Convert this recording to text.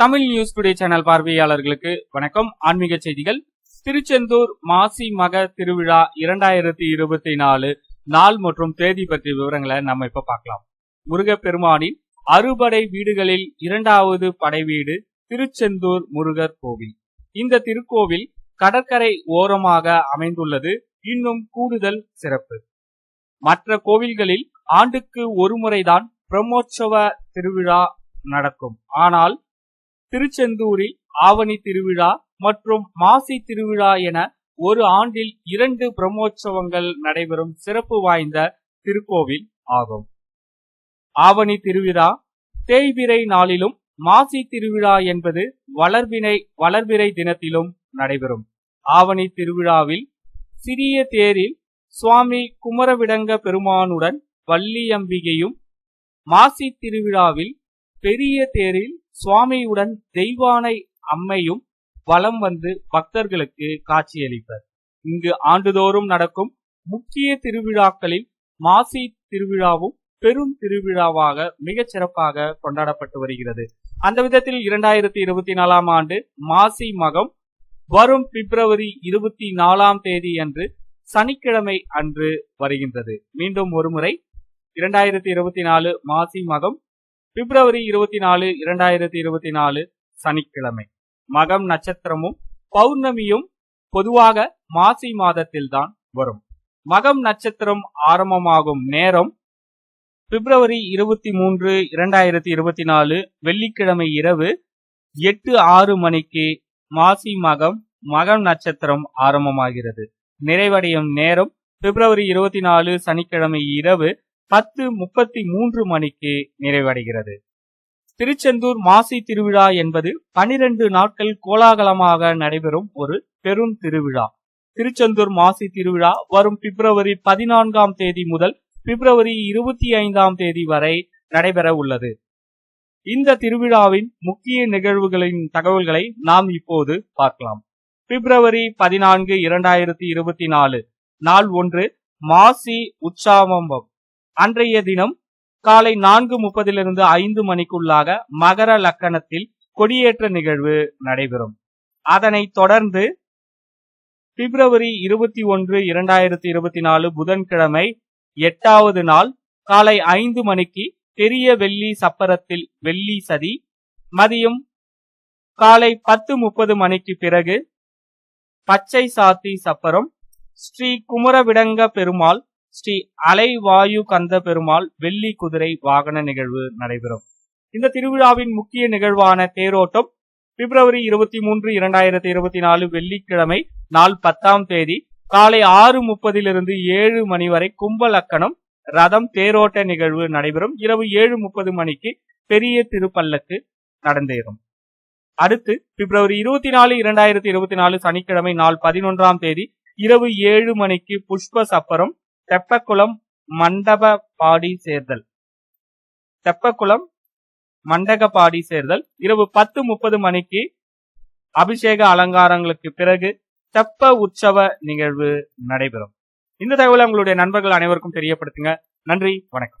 Tamil news today channel பார்வையாளர்களுக்கு வணக்கம். ஆன்மீக செய்திகள். திருச்செந்தூர் மாசி மக திருவிழா இரண்டாயிரத்தி இருபத்தி நாலு நாள் மற்றும் தேதி பற்றிய விவரங்களை நம்ம இப்ப பார்க்கலாம். முருகப்பெருமானின் அறுபடை வீடுகளில் இரண்டாவது படை வீடு திருச்செந்தூர் முருகர் கோவில். இந்த திருக்கோவில் கடற்கரை ஓரமாக அமைந்துள்ளது. இன்னும் கூடுதல் சிறப்பு. மற்ற கோவில்களில் ஆண்டுக்கு ஒரு முறைதான் பிரம்மோற்சவ திருவிழா நடக்கும். ஆனால் திருச்செந்தூரில் ஆவணி திருவிழா மற்றும் மாசி திருவிழா என ஒரு ஆண்டில் இரண்டு பிரம்மோற்சவங்கள் நடைபெறும் சிறப்பு வாய்ந்த திருக்கோவில் ஆகும். ஆவணி திருவிழா தேய்பிரை நாளிலும் மாசி திருவிழா என்பது வளர்வினை வளர்பிறை தினத்திலும் நடைபெறும். ஆவணி திருவிழாவில் சிறிய தேரில் சுவாமி குமரவிடங்க பெருமானுடன் வள்ளியம்பிகையும் மாசி திருவிழாவில் பெரிய தேரில் சுவாமியுடன் தெய்வானை அம்மையும் வலம் வந்து பக்தர்களுக்கு காட்சியளிப்பர். இங்கு ஆண்டுதோறும் நடக்கும் முக்கிய திருவிழாக்களில் மாசி திருவிழாவும் பெரும் திருவிழாவாக மிகச் சிறப்பாக கொண்டாடப்பட்டு வருகிறது. அந்த விதத்தில் இரண்டாயிரத்தி இருபத்தி நாலாம் ஆண்டு மாசி மகம் வரும் பிப்ரவரி இருபத்தி நாலாம் தேதி அன்று சனிக்கிழமை அன்று வருகின்றது. மீண்டும் ஒருமுறை இரண்டாயிரத்தி இருபத்தி நாலு மாசி மகம் பிப்ரவரி இருபத்தி நாலு இரண்டாயிரத்தி இருபத்தி நாலு சனிக்கிழமை. மகம் நட்சத்திரமும் பௌர்ணமியும் பொதுவாக மாசி மாதத்தில்தான் வரும். மகம் நட்சத்திரம் ஆரம்பமாகும் நேரம் பிப்ரவரி இருபத்தி மூன்று இரண்டாயிரத்தி இருபத்தி நாலு வெள்ளிக்கிழமை இரவு எட்டு ஆறு மணிக்கு மாசி மகம் மகம் நட்சத்திரம் ஆரம்பமாகிறது. நிறைவடையும் நேரம் பிப்ரவரி இருபத்தி நாலு சனிக்கிழமை இரவு பத்து முப்பத்தி மூன்று மணிக்கு நிறைவடைகிறது. திருச்செந்தூர் மாசி திருவிழா என்பது பனிரெண்டு நாட்கள் கோலாகலமாக நடைபெறும் ஒரு பெரும் திருவிழா. திருச்செந்தூர் மாசி திருவிழா வரும் பிப்ரவரி பதினான்காம் தேதி முதல் பிப்ரவரி இருபத்தி ஐந்தாம் தேதி வரை நடைபெற உள்ளது. இந்த திருவிழாவின் முக்கிய நிகழ்வுகளின் தகவல்களை நாம் இப்போது பார்க்கலாம். பிப்ரவரி பதினான்கு இரண்டாயிரத்தி இருபத்தி நாலு நாள் ஒன்று மாசி உற்சாவம்பம். அன்றைய தினம் காலை நான்கு முப்பதிலிருந்து ஐந்து மணிக்குள்ளாக மகர லக்கணத்தில் கொடியேற்ற நிகழ்வு நடைபெறும். அதனைத் தொடர்ந்து பிப்ரவரி இருபத்தி ஒன்று இரண்டாயிரத்தி இருபத்தி நாலு புதன்கிழமை எட்டாவது நாள் காலை ஐந்து மணிக்கு பெரிய வெள்ளி சப்பரத்தில் வெள்ளி சதி மதியம் காலை பத்து முப்பது மணிக்கு பிறகு பச்சை சாத்தி சப்பரம் ஸ்ரீ குமரவிடங்க பெருமாள் ஸ்ரீ அலைவாயு கந்த பெருமாள் வெள்ளி குதிரை வாகன நிகழ்வு நடைபெறும். இந்த திருவிழாவின் முக்கிய நிகழ்வான தேரோட்டம் பிப்ரவரி இருபத்தி மூன்று இரண்டாயிரத்தி இருபத்தி நாலு வெள்ளிக்கிழமை நாள் பத்தாம் தேதி காலை ஆறு முப்பதிலிருந்து ஏழு மணி வரை கும்பல் அக்கணம் ரதம் தேரோட்ட நிகழ்வு நடைபெறும். இரவு ஏழு முப்பது மணிக்கு பெரிய திருப்பல்லக்கு நடந்தேறும். அடுத்து பிப்ரவரி இருபத்தி நாலு இரண்டாயிரத்தி இருபத்தி நாலு சனிக்கிழமை நாள் பதினொன்றாம் தேதி இரவு ஏழு மணிக்கு புஷ்ப சப்பரம் தெப்பக்குளம் மண்டப பாடி சேர்தல். தெப்பக்குளம் மண்டகப்பாடி சேர்தல். இரவு பத்து முப்பது மணிக்கு அபிஷேக அலங்காரங்களுக்கு பிறகு தெப்ப உற்சவ நிகழ்வு நடைபெறும். இந்த தகவலை உங்களுடைய நண்பர்கள் அனைவருக்கும் தெரியப்படுத்துங்க. நன்றி வணக்கம்.